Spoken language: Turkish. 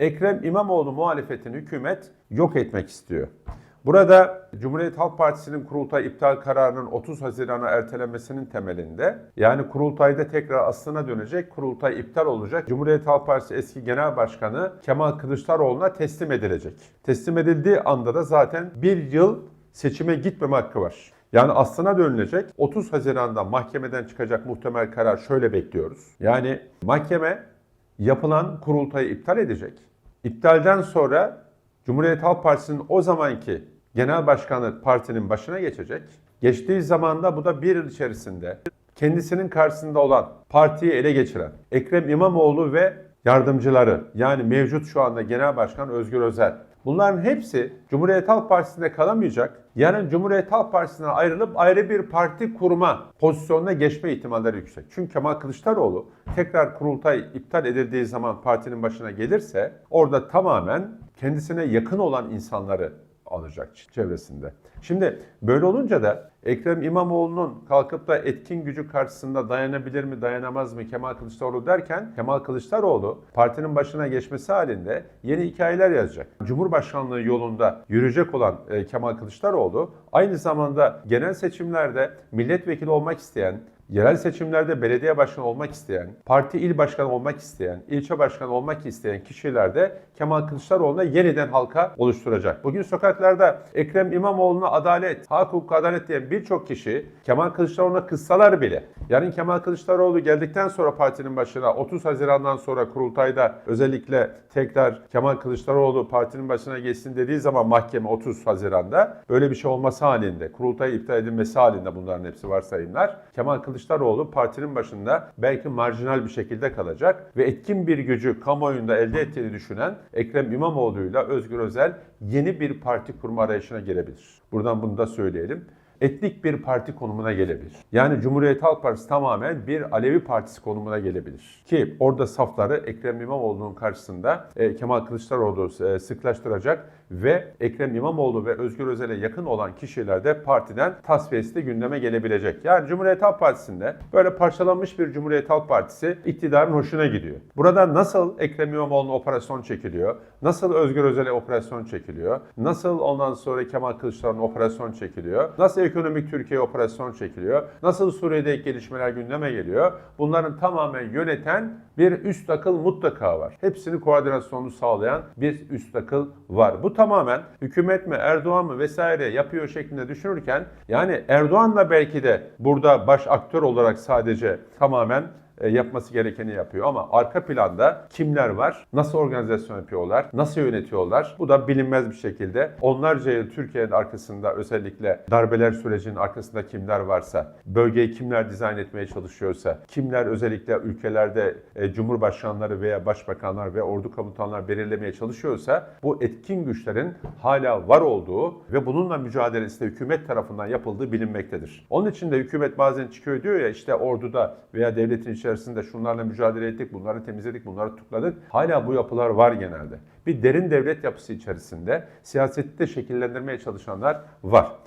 Ekrem İmamoğlu muhalefetini hükümet yok etmek istiyor. Burada Cumhuriyet Halk Partisi'nin kurultay iptal kararının 30 Haziran'a ertelenmesinin temelinde yani kurultayda tekrar aslına dönecek, kurultay iptal olacak. Cumhuriyet Halk Partisi eski genel başkanı Kemal Kılıçdaroğlu'na teslim edilecek. Teslim edildiği anda da zaten bir yıl seçime gitmeme hakkı var. Yani aslına dönülecek 30 Haziran'da mahkemeden çıkacak muhtemel karar şöyle bekliyoruz. Yani mahkeme yapılan kurultayı iptal edecek. İptalden sonra Cumhuriyet Halk Partisi'nin o zamanki genel başkanı partinin başına geçecek. Geçtiği zamanda bu da bir yıl içerisinde kendisinin karşısında olan partiyi ele geçiren Ekrem İmamoğlu ve yardımcıları yani mevcut şu anda Genel Başkan Özgür Özel. Bunların hepsi Cumhuriyet Halk Partisi'nde kalamayacak. Yarın Cumhuriyet Halk Partisi'nden ayrılıp ayrı bir parti kurma pozisyonuna geçme ihtimalleri yüksek. Çünkü Kemal Kılıçdaroğlu tekrar kurultay iptal edildiği zaman partinin başına gelirse orada tamamen kendisine yakın olan insanları alacak çevresinde. Şimdi böyle olunca da Ekrem İmamoğlu'nun kalkıp da etkin gücü karşısında dayanabilir mi dayanamaz mı Kemal Kılıçdaroğlu derken Kemal Kılıçdaroğlu partinin başına geçmesi halinde yeni hikayeler yazacak. Cumhurbaşkanlığı yolunda yürüyecek olan e, Kemal Kılıçdaroğlu aynı zamanda genel seçimlerde milletvekili olmak isteyen Yerel seçimlerde belediye başkanı olmak isteyen, parti il başkanı olmak isteyen, ilçe başkanı olmak isteyen kişiler de Kemal Kılıçdaroğlu'na yeniden halka oluşturacak. Bugün sokaklarda Ekrem İmamoğlu'na adalet, hak hukuk adalet diyen birçok kişi Kemal Kılıçdaroğlu'na kızsalar bile, yarın Kemal Kılıçdaroğlu geldikten sonra partinin başına 30 Haziran'dan sonra kurultayda özellikle tekrar Kemal Kılıçdaroğlu partinin başına geçsin dediği zaman mahkeme 30 Haziran'da böyle bir şey olması halinde, kurultay iptal edilmesi halinde bunların hepsi varsayımlar. Kemal Kılıçdaroğlu partinin başında belki marjinal bir şekilde kalacak ve etkin bir gücü kamuoyunda elde ettiğini düşünen Ekrem İmamoğlu'yla Özgür Özel yeni bir parti kurma arayışına girebilir. Buradan bunu da söyleyelim etnik bir parti konumuna gelebilir. Yani Cumhuriyet Halk Partisi tamamen bir Alevi partisi konumuna gelebilir. Ki orada safları Ekrem İmamoğlu'nun karşısında e, Kemal Kılıçdaroğlu e, sıklaştıracak ve Ekrem İmamoğlu ve Özgür Özel'e yakın olan kişiler de partiden tasfiyesi de gündeme gelebilecek. Yani Cumhuriyet Halk Partisi'nde böyle parçalanmış bir Cumhuriyet Halk Partisi iktidarın hoşuna gidiyor. Burada nasıl Ekrem İmamoğlu'na operasyon çekiliyor, nasıl Özgür Özel'e operasyon çekiliyor, nasıl ondan sonra Kemal Kılıçdaroğlu'na operasyon çekiliyor, nasıl ekonomik Türkiye operasyon çekiliyor, nasıl Suriye'de gelişmeler gündeme geliyor, bunların tamamen yöneten bir üst akıl mutlaka var. Hepsini koordinasyonunu sağlayan bir üst akıl var. Bu tamamen hükümet mi Erdoğan mı vesaire yapıyor şeklinde düşünürken yani Erdoğan'la belki de burada baş aktör olarak sadece tamamen yapması gerekeni yapıyor. Ama arka planda kimler var? Nasıl organizasyon yapıyorlar? Nasıl yönetiyorlar? Bu da bilinmez bir şekilde. Onlarca yıl Türkiye'nin arkasında özellikle darbeler sürecinin arkasında kimler varsa, bölgeyi kimler dizayn etmeye çalışıyorsa, kimler özellikle ülkelerde e, cumhurbaşkanları veya başbakanlar ve ordu komutanlar belirlemeye çalışıyorsa bu etkin güçlerin hala var olduğu ve bununla mücadelesi de hükümet tarafından yapıldığı bilinmektedir. Onun için de hükümet bazen çıkıyor diyor ya işte orduda veya devletin içerisinde şunlarla mücadele ettik, bunları temizledik, bunları tutukladık. Hala bu yapılar var genelde. Bir derin devlet yapısı içerisinde siyaseti de şekillendirmeye çalışanlar var.